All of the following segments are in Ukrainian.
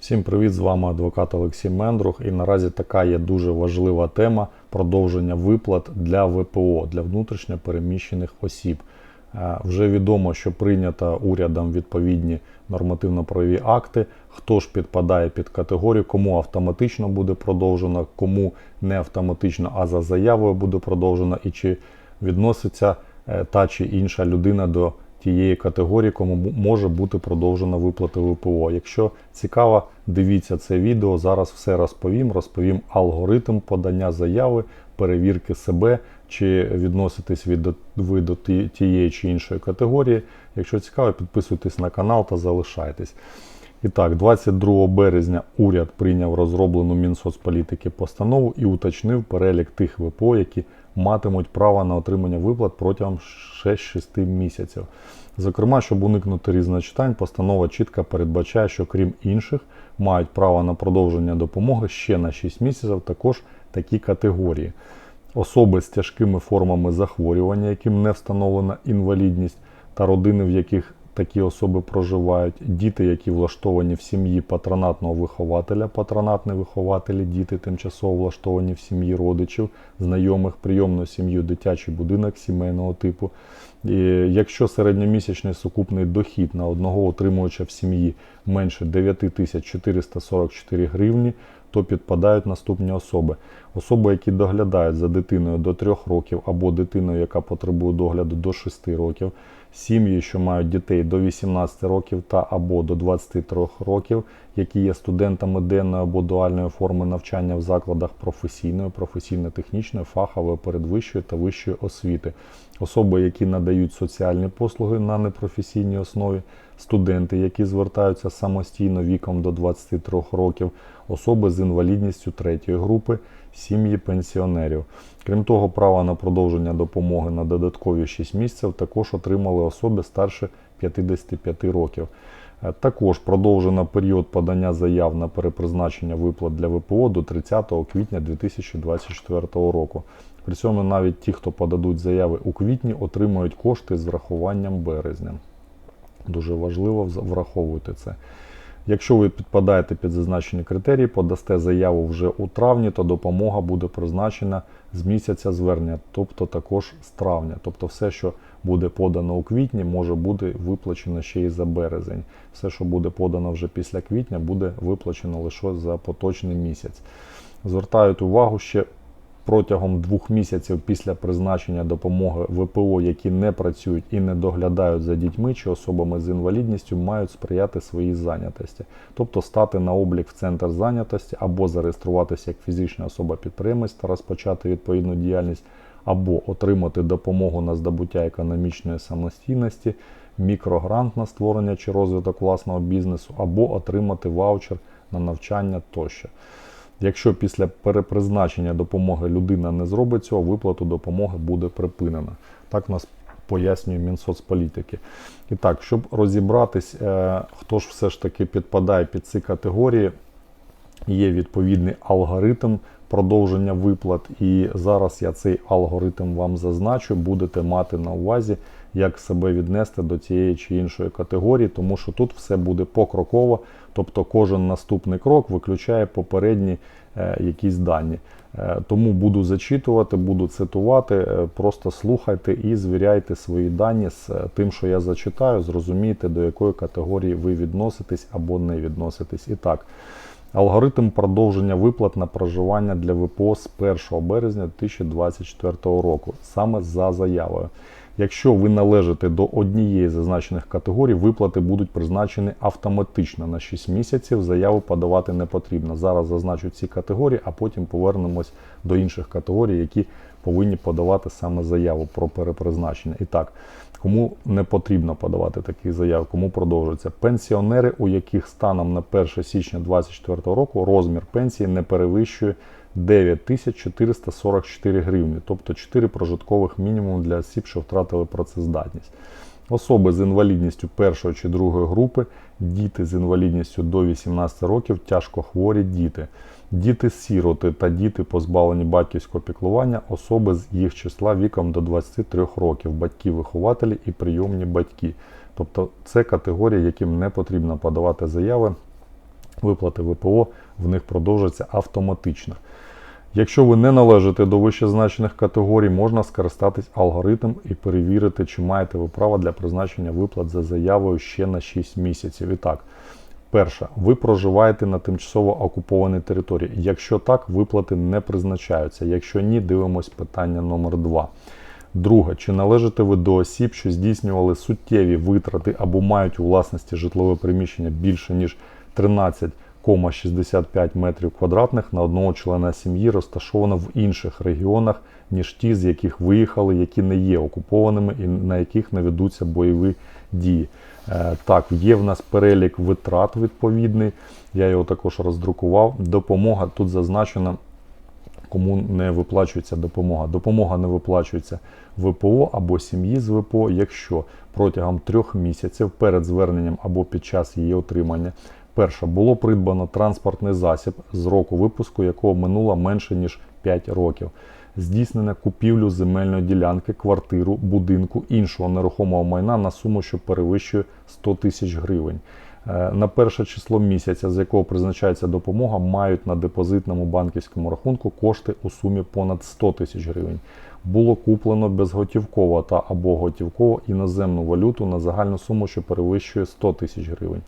Всім привіт! З вами адвокат Олексій Мендрух. І наразі така є дуже важлива тема продовження виплат для ВПО для внутрішньо переміщених осіб. Е, Вже відомо, що прийнято урядом відповідні нормативно-правові акти. Хто ж підпадає під категорію, кому автоматично буде продовжено, кому не автоматично, а за заявою буде продовжено, і чи відноситься е, та чи інша людина до тієї категорії, кому може бути продовжена виплата ВПО. Якщо цікаво, дивіться це відео. Зараз все розповім. Розповім алгоритм подання заяви, перевірки себе, чи відноситесь від ви до тієї чи іншої категорії. Якщо цікаво, підписуйтесь на канал та залишайтесь. І так, 22 березня уряд прийняв розроблену Мінсоцполітики постанову і уточнив перелік тих ВПО, які матимуть право на отримання виплат протягом ще 6 місяців. Зокрема, щоб уникнути різночитань, постанова чітко передбачає, що крім інших, мають право на продовження допомоги ще на 6 місяців також такі категорії. Особи з тяжкими формами захворювання, яким не встановлена інвалідність, та родини, в яких такі особи проживають, діти, які влаштовані в сім'ї патронатного вихователя, патронатні вихователі, діти тимчасово влаштовані в сім'ї родичів, знайомих, прийомну сім'ю, дитячий будинок сімейного типу. І якщо середньомісячний сукупний дохід на одного отримувача в сім'ї менше 9444 гривні, то підпадають наступні особи. Особи, які доглядають за дитиною до 3 років або дитиною, яка потребує догляду до 6 років, сім'ї, що мають дітей до 18 років та або до 23 років, які є студентами денної або дуальної форми навчання в закладах професійної, професійно-технічної, фахової, передвищої та вищої освіти, особи, які надають соціальні послуги на непрофесійній основі, студенти, які звертаються самостійно віком до 23 років, особи з інвалідністю третьої групи, сім'ї пенсіонерів. Крім того, право на продовження допомоги на додаткові 6 місяців також отримали особи старше 55 років. Е, Також продовжено період подання заяв на перепризначення виплат для ВПО до 30 квітня 2024 року. При цьому навіть ті, хто подадуть заяви у квітні, отримують кошти з врахуванням березня. Дуже важливо враховувати це. Якщо ви підпадаєте під зазначені критерії, подасте заяву вже у травні, то допомога буде призначена з місяця звернення, тобто також з травня. Тобто все, що буде подано у квітні, може бути виплачено ще й за березень. Все, що буде подано вже після квітня, буде виплачено лише за поточний місяць. Звертають увагу ще протягом двох місяців після призначення допомоги ВПО, які не працюють і не доглядають за дітьми чи особами з інвалідністю, мають сприяти своїй зайнятості, тобто стати на облік в центр зайнятості або зареєструватися як фізична особа-підприємець та розпочати відповідну діяльність, або отримати допомогу на здобуття економічної самостійності, мікрогрант на створення чи розвиток власного бізнесу, або отримати ваучер на навчання тощо. Якщо після перепризначення допомоги людина не зробить цього, виплату допомоги буде припинена. Так нас пояснює Мінсоцполітики. І так, щоб розібратись, е, хто ж все ж таки підпадає під ці категорії, є відповідний алгоритм продовження виплат. І зараз я цей алгоритм вам зазначу, будете мати на увазі, як себе віднести до цієї чи іншої категорії, тому що тут все буде покроково, тобто кожен наступний крок виключає попередні е, якісь дані. Е, тому буду зачитувати, буду цитувати, е, просто слухайте і звіряйте свої дані з тим, що я зачитаю, зрозумійте, до якої категорії ви відноситесь або не відноситесь. І так, Алгоритм продовження виплат на проживання для ВПО з 1 березня 2024 року, саме за заявою. Якщо ви належите до однієї зазначених категорій, виплати будуть призначені автоматично на 6 місяців. Заяву подавати не потрібно. Зараз зазначу ці категорії, а потім повернемось до інших категорій, які повинні подавати саме заяву про перепризначення. І так, кому не потрібно подавати такі заяви, кому продовжується пенсіонери, у яких станом на 1 січня 2024 року розмір пенсії не перевищує 9444 гривні, тобто 4 прожиткових мінімум для осіб, що втратили працездатність. Особи з інвалідністю першої чи другої групи, діти з інвалідністю до 18 років, тяжкохворі діти, діти-сіроти та діти, позбавлені батьківського піклування, особи з їх числа віком до 23 років, батьки-вихователі і прийомні батьки. Тобто це категорії, яким не потрібно подавати заяви виплати ВПО в них продовжаться автоматично. Якщо ви не належите до вищезначених категорій, можна скористатись алгоритмом і перевірити, чи маєте ви право для призначення виплат за заявою ще на 6 місяців. І так, перше, ви проживаєте на тимчасово окупованій території. Якщо так, виплати не призначаються. Якщо ні, дивимось питання номер 2. Друге, чи належите ви до осіб, що здійснювали суттєві витрати або мають у власності житлове приміщення більше ніж 13,65 метрів квадратних на одного члена сім'ї, розташовано в інших регіонах, ніж ті, з яких виїхали, які не є окупованими і на яких не ведуться бойові дії. Е, Так, є в нас перелік витрат відповідний. Я його також роздрукував. Допомога тут зазначена кому не виплачується допомога. Допомога не виплачується ВПО або сім'ї з ВПО, якщо протягом трьох місяців перед зверненням або під час її отримання. Перше, було придбано транспортний засіб з року випуску, якого минуло менше ніж 5 років. Здійснено купівлю земельної ділянки, квартиру, будинку, іншого нерухомого майна на суму, що перевищує 100 тисяч гривень. Е, На перше число місяця, з якого призначається допомога, мають на депозитному банківському рахунку кошти у сумі понад 100 тисяч гривень. Було куплено безготівково та або готівково іноземну валюту на загальну суму, що перевищує 100 тисяч гривень.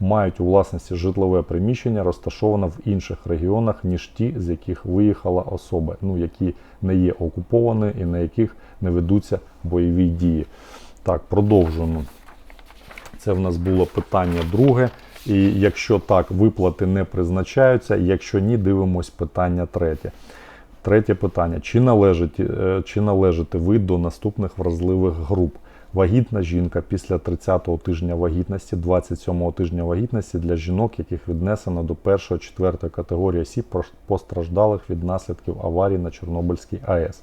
Мають у власності житлове приміщення, розташоване в інших регіонах, ніж ті, з яких виїхала особа, ну які не є окуповані і на яких не ведуться бойові дії. Так, продовжуємо. Це в нас було питання друге. І якщо так, виплати не призначаються, якщо ні, дивимось питання третє. Третє питання: чи належить, е, чи належите ви до наступних вразливих груп? Вагітна жінка після 30-го тижня вагітності, 27-го тижня вагітності для жінок, яких віднесено до 1-4 категорії осіб постраждалих від наслідків аварії на Чорнобильській АЕС.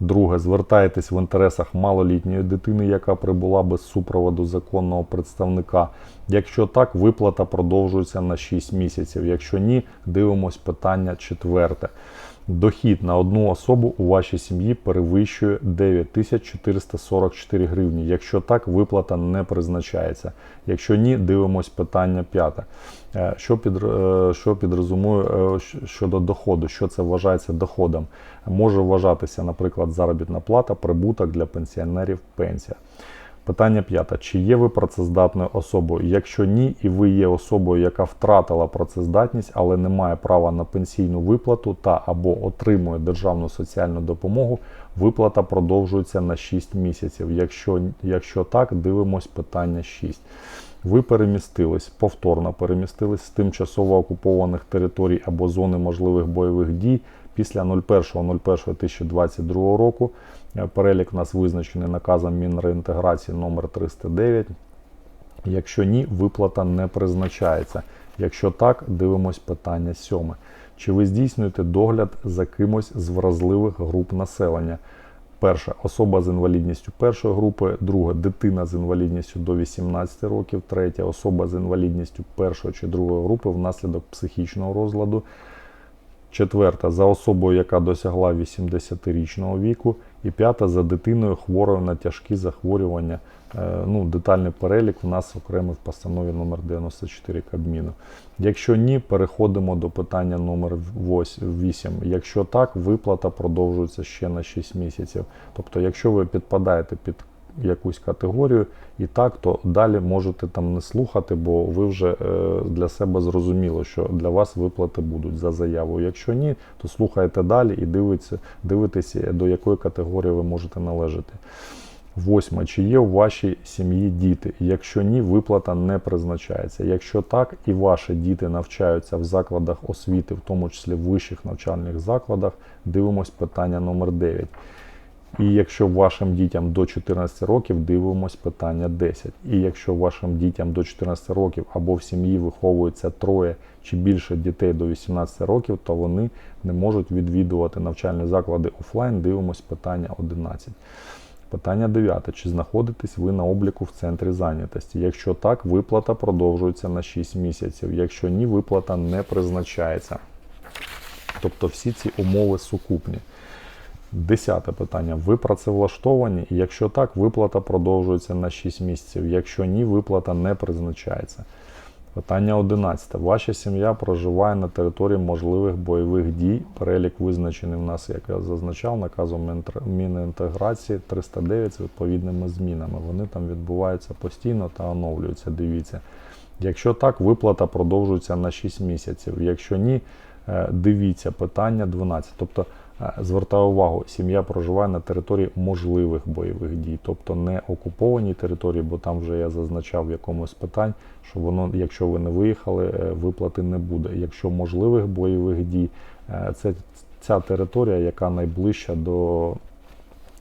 Друге, звертаєтесь в інтересах малолітньої дитини, яка прибула без супроводу законного представника. Якщо так, виплата продовжується на 6 місяців. Якщо ні, дивимось питання четверте. Дохід на одну особу у вашій сім'ї перевищує 9444 гривні. Якщо так, виплата не призначається. Якщо ні, дивимось питання п'яте. Е, Що під, е, що підрозумує е, щодо доходу? Що це вважається доходом? Може вважатися, наприклад, заробітна плата, прибуток для пенсіонерів, пенсія. Питання п'яте. Чи є ви працездатною особою? Якщо ні, і ви є особою, яка втратила працездатність, але не має права на пенсійну виплату та або отримує державну соціальну допомогу, виплата продовжується на 6 місяців. Якщо, якщо так, дивимось питання 6. Ви перемістились, повторно перемістились з тимчасово окупованих територій або зони можливих бойових дій після 01.01.2022 року. Е, Перелік у нас визначений наказом Мінреінтеграції номер 309. Якщо ні, виплата не призначається. Якщо так, дивимось питання сьоме. Чи ви здійснюєте догляд за кимось з вразливих груп населення? Перше особа з інвалідністю першої групи, друге дитина з інвалідністю до 18 років, третє особа з інвалідністю першої чи другої групи внаслідок психічного розладу. Четверта за особою, яка досягла 80-річного віку, і п'ята за дитиною хворою на тяжкі захворювання. Е, Ну, детальний перелік у нас окремий в постанові номер 94 Кабміну. Якщо ні, переходимо до питання номер 8. Якщо так, виплата продовжується ще на 6 місяців. Тобто, якщо ви підпадаєте під якусь категорію і так, то далі можете там не слухати, бо ви вже е, для себе зрозуміло, що для вас виплати будуть за заявою. Якщо ні, то слухайте далі і дивіться, дивитеся, до якої категорії ви можете належати. Восьме. Чи є у вашій сім'ї діти? Якщо ні, виплата не призначається. Якщо так, і ваші діти навчаються в закладах освіти, в тому числі в вищих навчальних закладах, дивимось питання номер 9. І якщо вашим дітям до 14 років, дивимось питання 10. І якщо вашим дітям до 14 років або в сім'ї виховується троє чи більше дітей до 18 років, то вони не можуть відвідувати навчальні заклади офлайн, дивимось питання 11. Питання 9. Чи знаходитесь ви на обліку в центрі зайнятості? Якщо так, виплата продовжується на 6 місяців. Якщо ні, виплата не призначається. Тобто всі ці умови сукупні. Десяте питання. Ви працевлаштовані? Якщо так, виплата продовжується на 6 місяців. Якщо ні, виплата не призначається. Питання 11. Ваша сім'я проживає на території можливих бойових дій. Перелік визначений в нас, як я зазначав, наказом Мінінтеграції 309 з відповідними змінами. Вони там відбуваються постійно та оновлюються. Дивіться. Якщо так, виплата продовжується на 6 місяців. Якщо ні, е, дивіться питання 12. Тобто звертаю увагу, сім'я проживає на території можливих бойових дій, тобто не окупованій території, бо там вже я зазначав в якомусь питань, що воно, якщо ви не виїхали, е, виплати не буде. Якщо можливих бойових дій, е, це ця територія, яка найближча до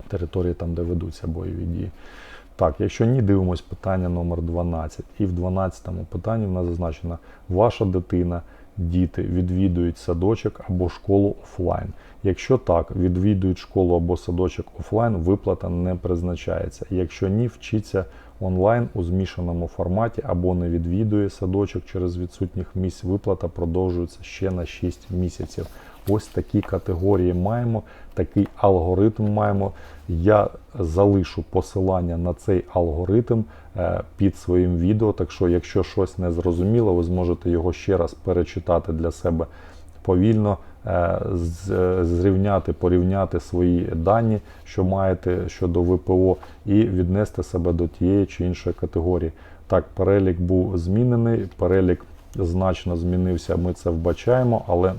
території, там, де ведуться бойові дії. Так, якщо ні, дивимось питання номер 12. І в 12 питанні в нас зазначено, ваша дитина, діти відвідують садочок або школу офлайн. Якщо так, відвідують школу або садочок офлайн, виплата не призначається. Якщо ні, вчиться онлайн у змішаному форматі або не відвідує садочок через відсутніх місць, виплата продовжується ще на 6 місяців. Ось такі категорії маємо, такий алгоритм маємо. Я залишу посилання на цей алгоритм е, під своїм відео. Так що, якщо щось не зрозуміло, ви зможете його ще раз перечитати для себе повільно, е, е, зрівняти, порівняти свої дані, що маєте щодо ВПО, і віднести себе до тієї чи іншої категорії. Так, перелік був змінений, перелік значно змінився. Ми це вбачаємо, але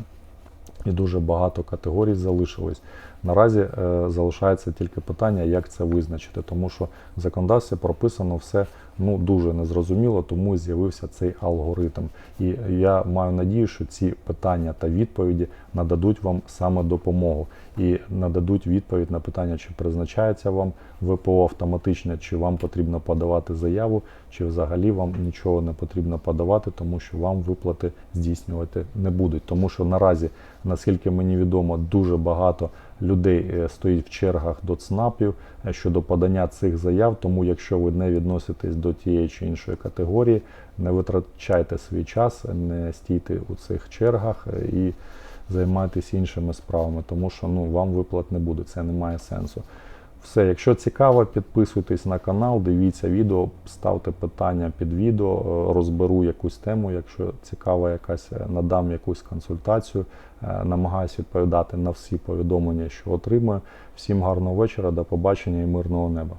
і дуже багато категорій залишилось. Наразі е, залишається тільки питання, як це визначити, тому що в законодавстві прописано все ну дуже незрозуміло, тому з'явився цей алгоритм. І я маю надію, що ці питання та відповіді нададуть вам саме допомогу і нададуть відповідь на питання, чи призначається вам ВПО автоматичне, чи вам потрібно подавати заяву, чи взагалі вам нічого не потрібно подавати, тому що вам виплати здійснювати не будуть. Тому що наразі, наскільки мені відомо, дуже багато людей е, стоїть в чергах до ЦНАПів е, щодо подання цих заяв. Тому, якщо ви не відноситесь до тієї чи іншої категорії, не витрачайте свій час, не стійте у цих чергах е, і займайтесь іншими справами, тому що ну вам виплат не буде, це не має сенсу. Все, якщо цікаво, підписуйтесь на канал, дивіться відео, ставте питання під відео, е, розберу якусь тему. Якщо цікава якась, е, надам якусь консультацію, Е, намагаюся відповідати на всі повідомлення, що отримую. Всім гарного вечора, до побачення і мирного неба.